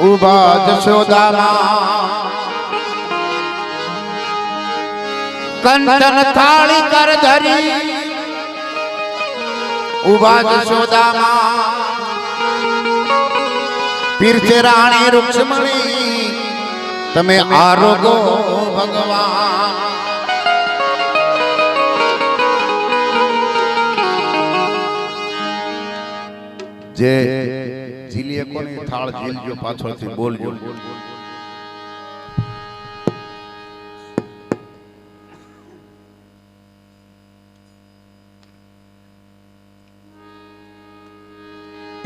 ઊભા જશોદામાં કંચન થાળી કર ધરી. ઊભા જશોદામાં પીરચે રાણી રૂક્ષ્મણી, તમે આરોગો ભગવાન. જે ઝીલીએ કોની થાળ ઝીલજો પાછળથી બોલજો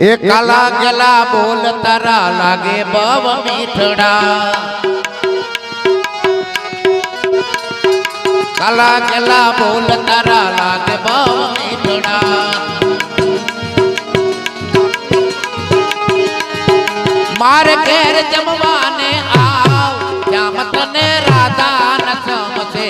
એ કાલા ગલા બોલ તારા લાગે બવ મીઠડા કાલા ગલા બોલ તારા લાગે બવ મીઠડા માર ઘેર જમવાને આવ, ત્યાં તને રાધા ન સમસે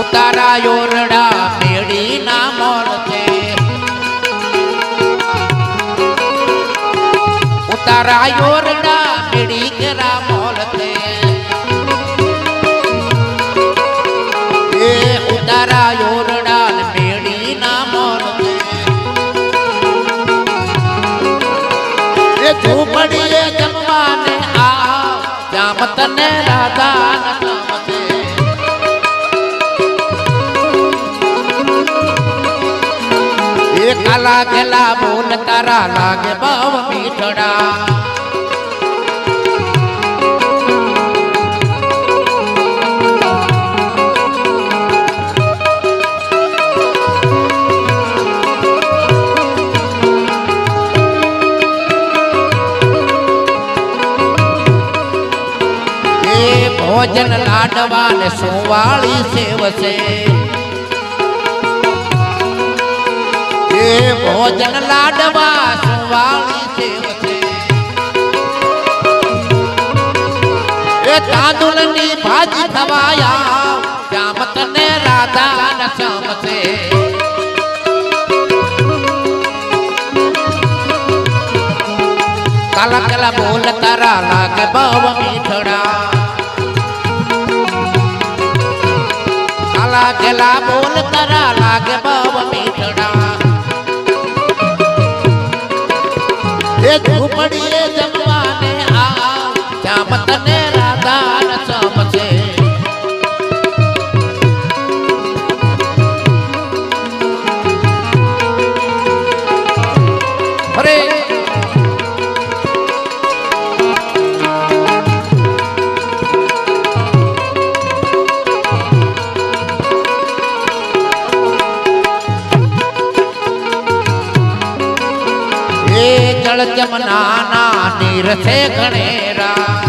ઉતારા યોરડા મેળી ના મળતે ઉતારા યોરડા રાધા કાલા ગેલા બોલ તારા લાગે બાવ મીઠડા ભોજન લાડવા ને સોવાળી સેવશે એ ભોજન લાડવા સોવાળી સેવશે એ તાંદુલની ભાજી ખવાયા શ્યામ તને રાધા ન સમશે કાલા કાલા બોલ તારા લાગે બવ મીઠડા. કાલા ગેલા બોલ તારા લાગે બાબ મીઠડા. એ ઝૂંપડીએ જમવાને આ જામ તને એ જળ જમનાના નીરસે ઘણેરા.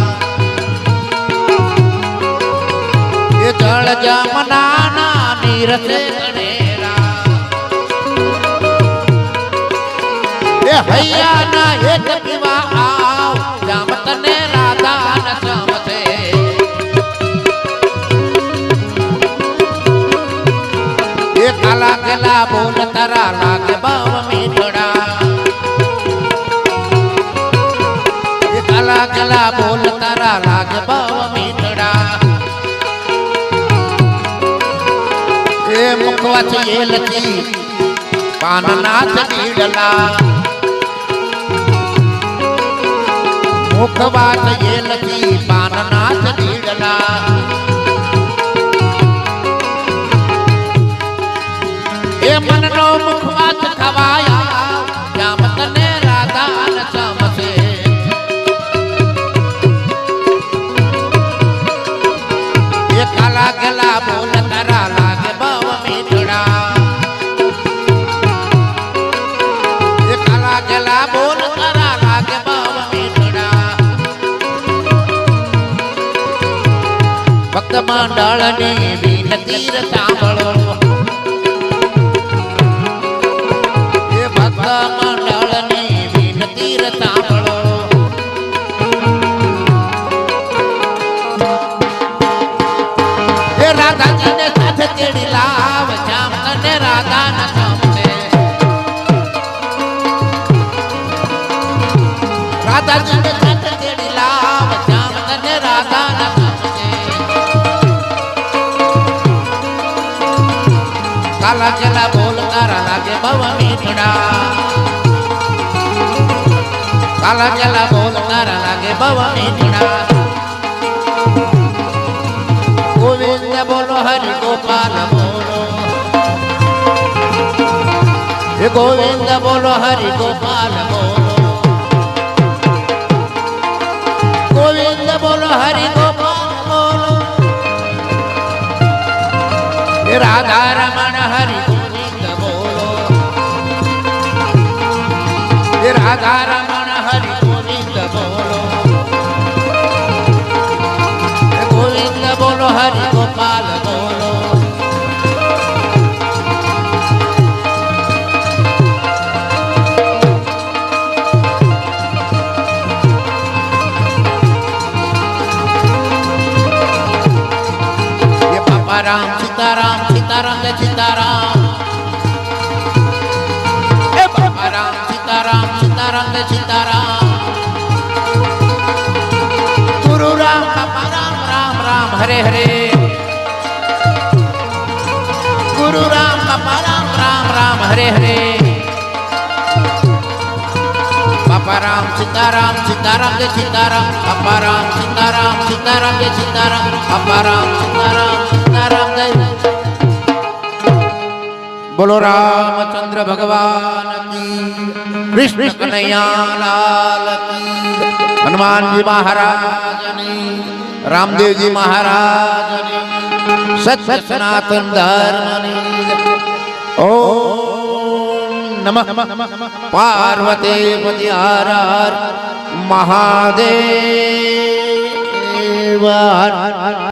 એ જળ જમનાના નીરસે ઘણેરા. એ હૈયાના એક પીવા આવ છે એ લખી. પાનનાથ નીડલા મુખ વાત એ લખી પાનનાથ નીડલા એ મનનો મુખવાત ખવાયા, જામ ગલા બોલ તારા ભક્ત મંડળની વિનતી સાંભળો. એ ભક્ત મંડળની વિનતી સાંભળો. એ રાધાજીને સાથે તેડી લાવ શ્યામ અને રાધાના સામે રાધાજીને કાલા ચલા બોલ તારા લાગે બહુ મીઠડા કાલા ચલા બોલ તારા લાગે બહુ મીઠડા ગોવિંદ બોલો હરિ ગોપાલ બોલો હે ગોવિંદ બોલો હરિ ગોપાલ બોલો ગોવિંદ બોલો હરિ ગોપાલ બોલો હે રાધા રમણ ಸಾಧಾರಣ सीताराम सीताराम गुरु राम राम राम राम, हरे हरे। गुरु राम राम राम राम, हरे हरे। पापा राम सीताराम सीताराम जय सीताराम पापा राम सीताराम सीताराम जय सीताराम पापा राम सीताराम सीताराम जय बोलो रामचंद्र भगवान की। कृष्ण कन्हैया लाल की। हनुमान जी महाराज रामदेव जी महाराज ने सत्य सनातन धर्म ओम नमः पार्वती पति हर हर महादेव।